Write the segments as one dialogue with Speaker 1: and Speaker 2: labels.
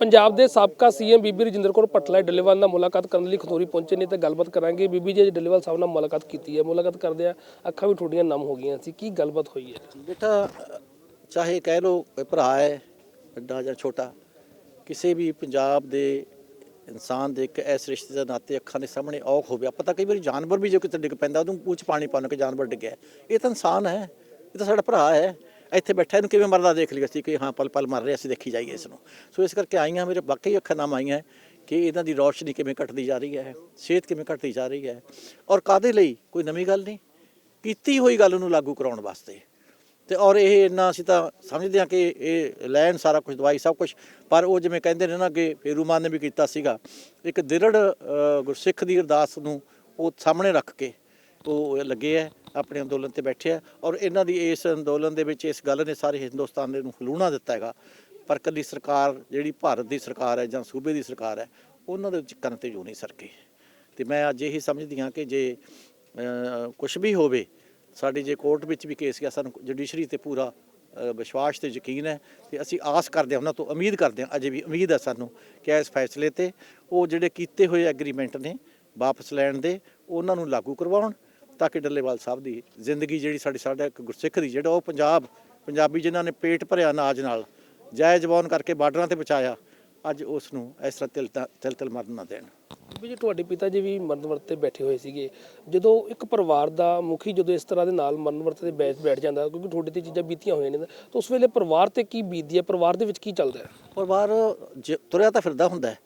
Speaker 1: ਪੰਜਾਬ ਦੇ ਸਾਬਕਾ ਸੀਐਮ ਬੀਬੀ ਰਜਿੰਦਰ ਕੌਰ ਪਟਲਾ ਡੱਲੇਵਾਲ ਨਾਲ ਮੁਲਾਕਾਤ ਕਰਨ ਲਈ ਖਨੌਰੀ ਪਹੁੰਚੇ ਨੇ ਤੇ ਗੱਲਬਾਤ ਕਰਾਂਗੇ। ਬੀਬੀ ਜੀ ਡੱਲੇਵਾਲ ਸਾਹਿਬ ਨਾਲ ਮੁਲਾਕਾਤ ਕੀਤੀ ਹੈ। ਮੁਲਾਕਾਤ ਕਰਦੇ ਆ, ਅੱਖਾਂ ਵੀ ਥੋੜੀਆਂ ਨਮ ਹੋ ਗਈਆਂ ਸੀ। ਕੀ ਗੱਲਬਾਤ ਹੋਈ ਹੈ?
Speaker 2: ਬੇਟਾ, ਚਾਹੇ ਕਹਿ ਲੋ ਭਰਾ ਹੈ, ਵੱਡਾ ਜਾਂ ਛੋਟਾ, ਕਿਸੇ ਵੀ ਪੰਜਾਬ ਦੇ ਇਨਸਾਨ ਦੇ ਇੱਕ ਐਸ ਰਿਸ਼ਤੇ ਦੇ ਨਾਤੇ ਅੱਖਾਂ ਦੇ ਸਾਹਮਣੇ ਔਖ ਹੋਵੇ। ਆਪਾਂ ਤਾਂ ਕਈ ਵਾਰੀ ਜਾਨਵਰ ਵੀ ਜੇ ਕਿਤੇ ਡਿੱਗ ਪੈਂਦਾ ਉਹਨੂੰ ਪੂਛ ਪਾਣੀ ਪਾਉਣ ਕੇ ਜਾਨਵਰ ਡਿੱਗਿਆ। ਇਹ ਤਾਂ ਇਨਸਾਨ ਹੈ, ਇਹ ਤਾਂ ਸਾਡਾ ਭਰਾ ਹੈ। ਇੱਥੇ ਬੈਠਾ ਇਹਨੂੰ ਕਿਵੇਂ ਮਰਦਾ ਦੇਖ ਲਿਆ ਸੀ ਕਿ ਹਾਂ ਪਲ ਪਲ ਮਰ ਰਿਹਾ, ਅਸੀਂ ਦੇਖੀ ਜਾਈਏ ਇਸ ਨੂੰ। ਸੋ ਇਸ ਕਰਕੇ ਆਈਆਂ ਮੇਰੇ ਵਾਕਈ ਅੱਖਾਂ ਨਾਮ ਆਈਆਂ ਕਿ ਇਹਨਾਂ ਦੀ ਰੌਸ਼ਨੀ ਕਿਵੇਂ ਘਟਦੀ ਜਾ ਰਹੀ ਹੈ, ਸਿਹਤ ਕਿਵੇਂ ਘਟਦੀ ਜਾ ਰਹੀ ਹੈ ਔਰ ਕਾਦੇ ਲਈ? ਕੋਈ ਨਵੀਂ ਗੱਲ ਨਹੀਂ। ਕੀਤੀ ਹੋਈ ਗੱਲ ਨੂੰ ਲਾਗੂ ਕਰਾਉਣ ਵਾਸਤੇ। ਤੇ ਔਰ ਇਹ ਇੰਨਾ ਅਸੀਂ ਤਾਂ ਸਮਝਦੇ ਹਾਂ ਕਿ ਇਹ ਲੈਣ ਸਾਰਾ ਕੁਝ ਦਵਾਈ ਸਭ ਕੁਝ ਪਰ ਉਹ ਜਿਵੇਂ ਕਹਿੰਦੇ ਨੇ ਨਾ ਕਿ ਫੇਰੂਮਾਨ ਨੇ ਵੀ ਕੀਤਾ ਸੀਗਾ, ਇੱਕ ਦਿਰੜ ਗੁਰਸਿੱਖ ਦੀ ਅਰਦਾਸ ਨੂੰ ਉਹ ਸਾਹਮਣੇ ਰੱਖ ਕੇ ਉਹ ਲੱਗੇ ਹੈ। ਆਪਣੇ ਅੰਦੋਲਨ ਤੇ ਬੈਠੇ ਆ ਔਰ ਇਹਨਾਂ ਦੀ ਇਸ ਅੰਦੋਲਨ ਦੇ ਵਿੱਚ ਇਸ ਗੱਲ ਨੇ ਸਾਰੇ ਹਿੰਦੁਸਤਾਨ ਦੇ ਨੂੰ ਹਲੂਣਾ ਦਿੱਤਾ ਹੈਗਾ। ਪਰ ਕੱਲੀ ਸਰਕਾਰ ਜਿਹੜੀ ਭਾਰਤ ਦੀ ਸਰਕਾਰ ਹੈ ਜਾਂ ਸੂਬੇ ਦੀ ਸਰਕਾਰ ਹੈ, ਉਹਨਾਂ ਦੇ ਵਿੱਚ ਕੰਨ ਤੇ ਜੋ ਨਹੀਂ ਸਰਕੇ। ਤੇ ਮੈਂ ਅੱਜ ਇਹੀ ਸਮਝਦੀ ਹਾਂ ਕਿ ਜੇ ਕੁਝ ਵੀ ਹੋਵੇ, ਸਾਡੇ ਜੇ ਕੋਰਟ ਵਿੱਚ ਵੀ ਕੇਸ ਗਿਆ, ਸਾਨੂੰ ਜੁਡੀਸ਼ਰੀ ਤੇ ਪੂਰਾ ਵਿਸ਼ਵਾਸ ਤੇ ਯਕੀਨ ਹੈ ਤੇ ਅਸੀਂ ਆਸ ਕਰਦੇ ਹਾਂ, ਉਹਨਾਂ ਤੋਂ ਉਮੀਦ ਕਰਦੇ ਹਾਂ, ਅਜੇ ਵੀ ਉਮੀਦ ਹੈ ਸਾਨੂੰ ਕਿ ਇਸ ਫੈਸਲੇ ਤੇ ਉਹ ਜਿਹੜੇ ਕੀਤੇ ਹੋਏ ਐਗਰੀਮੈਂਟ ਨੇ ਵਾਪਸ ਲੈਣ ਦੇ, ਉਹਨਾਂ ਨੂੰ ਲਾਗੂ ਕਰਵਾਉਣ ਤਾਂ ਕਿ ਡੱਲੇਵਾਲ ਸਾਹਿਬ ਦੀ ਜ਼ਿੰਦਗੀ ਜਿਹੜੀ ਸਾਡੀ ਸਾਡਾ ਇੱਕ ਗੁਰਸਿੱਖ ਦੀ ਜਿਹੜਾ ਉਹ ਪੰਜਾਬ ਪੰਜਾਬੀ ਜਿਨ੍ਹਾਂ ਨੇ ਪੇਟ ਭਰਿਆ ਅਨਾਜ ਨਾਲ ਜੈ ਜਵਾਨ ਕਰਕੇ ਬਾਰਡਰਾਂ ਤੇ ਬਚਾਇਆ ਅੱਜ ਉਸ ਨੂੰ ਇਸ ਤਰ੍ਹਾਂ ਤਿਲ ਤਿਲ ਤਿਲ ਮਰਨ ਨਾ ਦੇਣ।
Speaker 1: ਬੀਬੀ ਜੀ ਤੁਹਾਡੇ ਪਿਤਾ ਜੀ ਵੀ ਮਰਨ ਵਰਤ ਤੇ ਬੈਠੇ ਹੋਏ ਸੀਗੇ। ਜਦੋਂ ਇੱਕ ਪਰਿਵਾਰ ਦਾ ਮੁਖੀ ਜਦੋਂ ਇਸ ਤਰ੍ਹਾਂ ਦੇ ਨਾਲ ਮਰਨ ਵਰਤ ਤੇ ਬੈਠ ਬੈਠ ਜਾਂਦਾ ਕਿਉਂਕਿ ਤੁਹਾਡੇ ਤੇ ਚੀਜ਼ਾਂ ਬੀਤੀਆਂ ਹੋਈਆਂ ਨੇ ਤਾਂ ਉਸ ਵੇਲੇ ਪਰਿਵਾਰ ਤੇ ਕੀ ਬੀਤਦੀ ਹੈ? ਪਰਿਵਾਰ ਦੇ ਵਿੱਚ ਕੀ ਚੱਲਦਾ ਹੈ?
Speaker 2: ਪਰਿਵਾਰ ਜ- ਤੁਰਿਆ ਤਾਂ ਫਿਰਦਾ ਹੁੰਦਾ ਹੈ।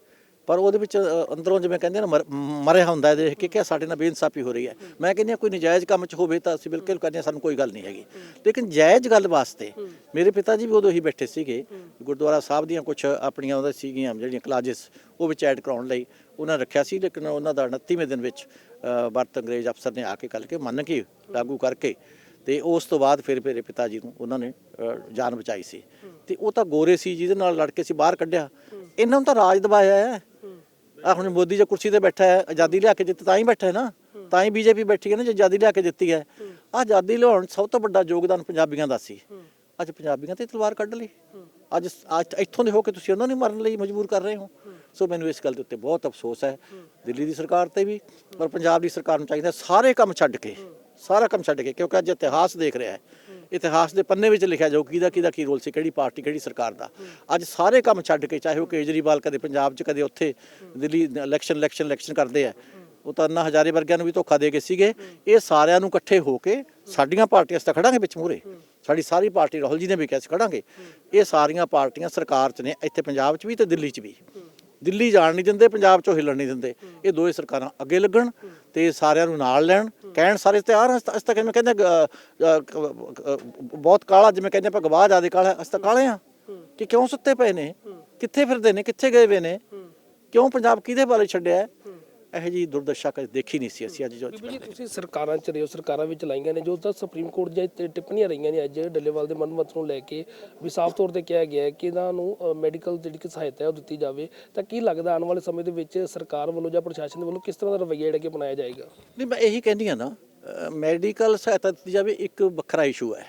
Speaker 2: ਪਰ ਉਹਦੇ ਵਿੱਚ ਅੰਦਰੋਂ ਜਿਵੇਂ ਕਹਿੰਦੇ ਨਾ, ਮਰ- ਮਰਿਆ ਹੁੰਦਾ ਹੈ ਦੇਖ ਕੇ ਕਿ ਸਾਡੇ ਨਾਲ ਬੇਇਨਸਾਫੀ ਹੋ ਰਹੀ ਹੈ। ਮੈਂ ਕਹਿੰਦੀ ਹਾਂ ਕੋਈ ਨਜਾਇਜ਼ ਕੰਮ 'ਚ ਹੋਵੇ ਤਾਂ ਅਸੀਂ ਬਿਲਕੁਲ ਕਹਿੰਦੇ ਹਾਂ ਸਾਨੂੰ ਕੋਈ ਗੱਲ ਨਹੀਂ ਹੈਗੀ। ਲੇਕਿਨ ਜਾਇਜ਼ ਗੱਲ ਵਾਸਤੇ ਮੇਰੇ ਪਿਤਾ ਜੀ ਵੀ ਉਦੋਂ ਹੀ ਬੈਠੇ ਸੀਗੇ, ਗੁਰਦੁਆਰਾ ਸਾਹਿਬ ਦੀਆਂ ਕੁਝ ਆਪਣੀਆਂ ਉਹਦੇ ਸੀਗੀਆਂ ਜਿਹੜੀਆਂ ਕਲਾਜਸ, ਉਹ ਵਿੱਚ ਐਡ ਕਰਾਉਣ ਲਈ ਉਹਨਾਂ ਰੱਖਿਆ ਸੀ, ਲੇਕਿਨ ਉਹਨਾਂ ਦਾ 29ਵੇਂ ਦਿਨ ਵਿੱਚ ਵਰਤ ਅੰਗਰੇਜ਼ ਅਫਸਰ ਨੇ ਆ ਕੇ ਕੱਲ ਕੇ ਮੰਨ ਕੇ, ਲਾਗੂ ਕਰਕੇ ਤੇ ਉਸ ਤੋਂ ਬਾਅਦ ਫਿਰ ਮੇਰੇ ਪਿਤਾ ਜੀ ਨੂੰ ਉਹਨਾਂ ਨੇ ਜਾਨ ਬਚਾਈ ਸੀ। ਤੇ ਉਹ ਤਾਂ ਗੋਰੇ ਸੀ, ਜਿਹਦੇ ਨਾਲ ਲੜ ਕੇ ਸੀ, ਬਾਹਰ ਕੱਢਿਆ। ਇਹਨਾਂ ਨੂੰ ਤਾਂ ਰਾਜ ਦਬਾਇਆ ਹੈ। ਆ ਹੁਣ ਮੋਦੀ ਜੇ ਕੁਰਸੀ ਤੇ ਬੈਠਾ ਹੈ, ਆਜ਼ਾਦੀ ਲਿਆ ਕੇ ਦਿੱਤੀ ਤਾਂ ਹੀ ਬੈਠਾ ਹੈ ਨਾ। ਤਾਂ ਹੀ ਬੀਜੇਪੀ ਬੈਠੀ ਹੈ ਨਾ, ਜੇ ਆਜ਼ਾਦੀ ਲਿਆ ਕੇ ਦਿੱਤੀ ਹੈ। ਆ ਆਜ਼ਾਦੀ ਲਿਆਉਣ ਸਭ ਤੋਂ ਵੱਡਾ ਯੋਗਦਾਨ ਪੰਜਾਬੀਆਂ ਦਾ ਸੀ। ਅੱਜ ਪੰਜਾਬੀਆਂ ਤੇ ਤਲਵਾਰ ਕੱਢ ਲਈ। ਅੱਜ ਅੱਜ ਇੱਥੋਂ ਦੇ ਹੋ ਕੇ ਤੁਸੀਂ ਉਹਨਾਂ ਨੂੰ ਮਰਨ ਲਈ ਮਜਬੂਰ ਕਰ ਰਹੇ ਹੋ। ਸੋ ਮੈਨੂੰ ਇਸ ਗੱਲ ਦੇ ਉੱਤੇ ਬਹੁਤ ਅਫਸੋਸ ਹੈ। ਦਿੱਲੀ ਦੀ ਸਰਕਾਰ ਤੇ ਵੀ ਔਰ ਪੰਜਾਬ ਦੀ ਸਰਕਾਰ ਨੂੰ ਚਾਹੀਦਾ ਸਾਰੇ ਕੰਮ ਛੱਡ ਕੇ, ਸਾਰਾ ਕੰਮ ਛੱਡ ਕੇ, ਕਿਉਂਕਿ ਅੱਜ ਇਤਿਹਾਸ ਦੇਖ ਰਿਹਾ ਹੈ। ਇਤਿਹਾਸ ਦੇ ਪੰਨੇ ਵਿੱਚ ਲਿਖਿਆ ਜਾਊ ਕਿਹਦਾ ਕਿਹਦਾ ਕੀ ਰੋਲ ਸੀ, ਕਿਹੜੀ ਪਾਰਟੀ, ਕਿਹੜੀ ਸਰਕਾਰ ਦਾ। ਅੱਜ ਸਾਰੇ ਕੰਮ ਛੱਡ ਕੇ, ਚਾਹੇ ਉਹ ਕੇਜਰੀਵਾਲ ਕਦੇ ਪੰਜਾਬ 'ਚ, ਕਦੇ ਉੱਥੇ ਦਿੱਲੀ ਇਲੈਕਸ਼ਨ ਇਲੈਕਸ਼ਨ ਇਲੈਕਸ਼ਨ ਕਰਦੇ ਆ। ਉਹ ਤਾਂ ਅੰਨਾ ਹਜ਼ਾਰੇ ਵਰਗਿਆਂ ਨੂੰ ਵੀ ਧੋਖਾ ਦੇ ਕੇ ਸੀਗੇ। ਇਹ ਸਾਰਿਆਂ ਨੂੰ ਇਕੱਠੇ ਹੋ ਕੇ ਸਾਡੀਆਂ ਪਾਰਟੀਆਂ ਤਾਂ ਖੜਾਂਗੇ ਵਿੱਚ ਮੂਰੇ ਸਾਡੀ ਸਾਰੀ ਪਾਰਟੀ ਰਾਹੁਲ ਜੀ ਨੇ ਵੀ ਕਿਹਾ ਸੀ, ਖੜਾਂਗੇ। ਇਹ ਸਾਰੀਆਂ ਪਾਰਟੀਆਂ ਸਰਕਾਰ 'ਚ ਨੇ, ਇੱਥੇ ਪੰਜਾਬ 'ਚ ਵੀ ਤੇ ਦਿੱਲੀ 'ਚ ਵੀ। ਦਿੱਲੀ ਜਾਣ ਨਹੀਂ ਦਿੰਦੇ, ਪੰਜਾਬ 'ਚੋਂ ਹਿੱਲਣ ਨਹੀਂ ਦਿੰਦੇ। ਇਹ ਦੋਏ ਸਰਕਾਰਾਂ ਅੱਗੇ ਲੱਗਣ ਤੇ ਸਾਰਿਆਂ ਨੂੰ ਨਾਲ ਲੈਣ। ਕਹਿਣ ਸਾਰੇ ਤਿਆਰ ਹਾਂ ਅਸੀਂ ਤਾਂ ਕਿਵੇਂ ਕਹਿੰਦੇ ਬਹੁਤ ਕਾਲਾ ਜਿਵੇਂ ਕਹਿੰਦੇ ਆਪਾਂ ਗਵਾਹ ਜਿਆਦੇ ਕਾਲਾ, ਅਸੀਂ ਤਾਂ ਕਾਲੇ ਆ ਕਿ ਕਿਉਂ ਸੁੱਤੇ ਪਏ ਨੇ? ਕਿੱਥੇ ਫਿਰਦੇ ਨੇ? ਕਿੱਥੇ ਗਏ ਵੇ ਨੇ? ਕਿਉਂ ਪੰਜਾਬ ਕਿਹਦੇ ਬਾਰੇ ਛੱਡਿਆ? ਇਹੋ ਜੀ ਦੁਰਦਸ਼ਾ ਕਦੇ ਦੇਖੀ ਨਹੀਂ ਸੀ ਅਸੀਂ ਅੱਜ ਜੋ
Speaker 1: ਬੀਬੀ ਜੀ ਤੁਸੀਂ ਸਰਕਾਰਾਂ ਚ ਰਹੇ ਹੋ ਸਰਕਾਰਾਂ ਵਿੱਚ ਲਾਈਆਂ ਨੇ ਜੋ ਤਾਂ ਸੁਪਰੀਮ ਕੋਰਟ ਤੇ ਟਿੱਪਣੀਆਂ ਰਹੀਆਂ ਨੇ ਅੱਜ ਡੱਲੇਵਾਲ ਦੇ ਮਨਮਤ ਨੂੰ ਲੈ ਕੇ ਵੀ ਸਾਫ਼ ਤੌਰ ਤੇ ਕਿਹਾ ਗਿਆ ਹੈ ਕਿ ਇਹਨਾਂ ਨੂੰ ਮੈਡੀਕਲ ਜਿਹੜੀ ਕਿ ਸਹਾਇਤਾ ਹੈ ਉਹ ਦਿੱਤੀ ਜਾਵੇ। ਤਾਂ ਕੀ ਲੱਗਦਾ ਆਉਣ ਵਾਲੇ ਸਮੇਂ ਦੇ ਵਿੱਚ ਸਰਕਾਰ ਵੱਲੋਂ ਜਾਂ ਪ੍ਰਸ਼ਾਸਨ ਦੇ ਵੱਲੋਂ ਕਿਸ ਤਰ੍ਹਾਂ ਦਾ ਰਵੱਈਆ ਜਿਹੜਾ ਕਿ ਅਪਣਾਇਆ ਜਾਏਗਾ?
Speaker 2: ਨਹੀਂ ਮੈਂ ਇਹੀ ਕਹਿੰਦੀ ਆ ਨਾ ਮੈਡੀਕਲ ਸਹਾਇਤਾ ਦਿੱਤੀ ਜਾਵੇ ਇੱਕ ਵੱਖਰਾ ਇਸ਼ੂ ਹੈ।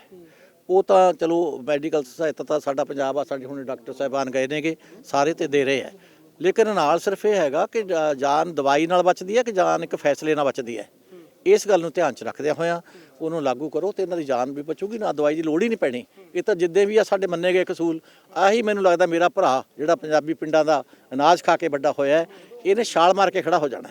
Speaker 2: ਉਹ ਤਾਂ ਚਲੋ ਮੈਡੀਕਲ ਸਹਾਇਤਾ ਤਾਂ ਸਾਡਾ ਪੰਜਾਬ ਆ ਸਾਡੇ ਹੁਣ ਡਾਕਟਰ ਸਾਹਿਬਾਨ ਗਏ ਨੇਗੇ ਸਾਰੇ ਤੇ ਦੇ ਰਹੇ ਆ ਲੇਕਿਨ ਨਾਲ ਸਿਰਫ ਇਹ ਹੈਗਾ ਕਿ ਜਾਨ ਦਵਾਈ ਨਾਲ ਬਚਦੀ ਹੈ ਕਿ ਜਾਨ ਇੱਕ ਫੈਸਲੇ ਨਾਲ ਬਚਦੀ ਹੈ? ਇਸ ਗੱਲ ਨੂੰ ਧਿਆਨ 'ਚ ਰੱਖਦਿਆਂ ਹੋਇਆਂ ਉਹਨੂੰ ਲਾਗੂ ਕਰੋ ਤੇ ਇਹਨਾਂ ਦੀ ਜਾਨ ਵੀ ਬਚੂਗੀ, ਨਾ ਦਵਾਈ ਦੀ ਲੋੜ ਹੀ ਨਹੀਂ ਪੈਣੀ। ਇਹ ਤਾਂ ਜਿੱਦੇ ਵੀ ਆ ਸਾਡੇ ਮੰਨੇ ਗਏ ਕਸੂਲ। ਆਹੀ ਮੈਨੂੰ ਲੱਗਦਾ ਮੇਰਾ ਭਰਾ ਜਿਹੜਾ ਪੰਜਾਬੀ ਪਿੰਡਾਂ ਦਾ ਅਨਾਜ ਖਾ ਕੇ ਵੱਡਾ ਹੋਇਆ ਇਹਨੇ ਛਾਲ ਮਾਰ ਕੇ ਖੜਾ ਹੋ ਜਾਣਾ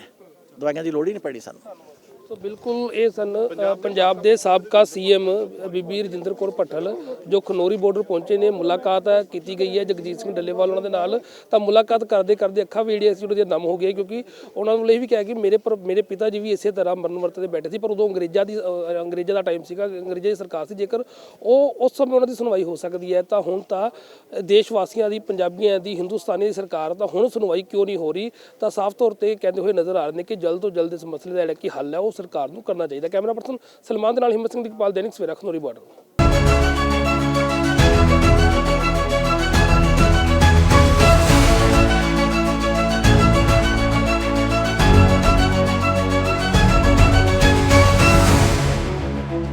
Speaker 2: ਦਵਾਈਆਂ ਦੀ ਲੋੜ ਹੀ ਨਹੀਂ ਪੈਣੀ ਸਾਨੂੰ।
Speaker 1: ਸੋ ਬਿਲਕੁਲ ਇਹ ਸਨ ਪੰਜਾਬ ਦੇ ਸਾਬਕਾ ਸੀਐਮ ਬੀਬੀ ਰਜਿੰਦਰ ਕੌਰ ਭੱਠਲ, ਜੋ ਖਨੌਰੀ ਬਾਰਡਰ ਪਹੁੰਚੇ ਨੇ। ਮੁਲਾਕਾਤ ਕੀਤੀ ਗਈ ਹੈ ਜਗਜੀਤ ਸਿੰਘ ਡੱਲੇਵਾਲ ਉਹਨਾਂ ਦੇ ਨਾਲ। ਤਾਂ ਮੁਲਾਕਾਤ ਕਰਦੇ ਕਰਦੇ ਅੱਖਾਂ ਵੀ ਜਿਹੜੀਆਂ ਸੀ ਉਹਨਾਂ ਦੀਆਂ ਨਮ ਹੋ ਗਈਆਂ, ਕਿਉਂਕਿ ਉਹਨਾਂ ਨੂੰ ਇਹ ਵੀ ਕਿਹਾ ਕਿ ਮੇਰੇ ਪਰ, ਮੇਰੇ ਪਿਤਾ ਜੀ ਵੀ ਇਸੇ ਤਰ੍ਹਾਂ ਮਰਨ ਵਰਤ ਤੇ ਬੈਠੇ ਸੀ, ਪਰ ਉਦੋਂ ਅੰਗਰੇਜ਼ਾਂ ਦੀ ਅੰਗਰੇਜ਼ਾਂ ਦਾ ਟਾਈਮ ਸੀਗਾ, ਅੰਗਰੇਜ਼ਾਂ ਦੀ ਸਰਕਾਰ ਸੀ। ਜੇਕਰ ਉਹ ਉਸ ਸਮੇਂ ਉਹਨਾਂ ਦੀ ਸੁਣਵਾਈ ਹੋ ਸਕਦੀ ਹੈ, ਤਾਂ ਹੁਣ ਤਾਂ ਦੇਸ਼ ਵਾਸੀਆਂ ਦੀ, ਪੰਜਾਬੀਆਂ ਦੀ, ਹਿੰਦੁਸਤਾਨੀ ਦੀ ਸਰਕਾਰ ਤਾਂ ਹੁਣ ਸੁਣਵਾਈ ਕਿਉਂ ਨਹੀਂ ਹੋ ਰਹੀ? ਤਾਂ ਸਾਫ਼ ਤੌਰ ਤੇ ਕਹਿੰਦੇ ਹੋਏ ਨਜ਼ਰ ਆ ਰਹੇ ਨੇ ਕਿ ਜਲਦ ਤੋਂ ਜਲਦ ਇਸ ਮਸਲੇ ਦਾ ਜਿਹੜਾ ਕਿ ਹੱਲ ਹੈ, ਉਹ ਸਰਕਾਰ ਨੂੰ ਕਰਨਾ ਚਾਹੀਦਾ। ਕੈਮਰਾ ਪਰਸਨ ਸਲਮਾਨ ਦੇ ਨਾਲ ਹਿੰਮਤ ਸਿੰਘ ਦੀਪਾਲ, ਦੈਨਿਕ ਸਵੇਰਾ, ਖਨੋਰੀ ਬਾਰਡਰ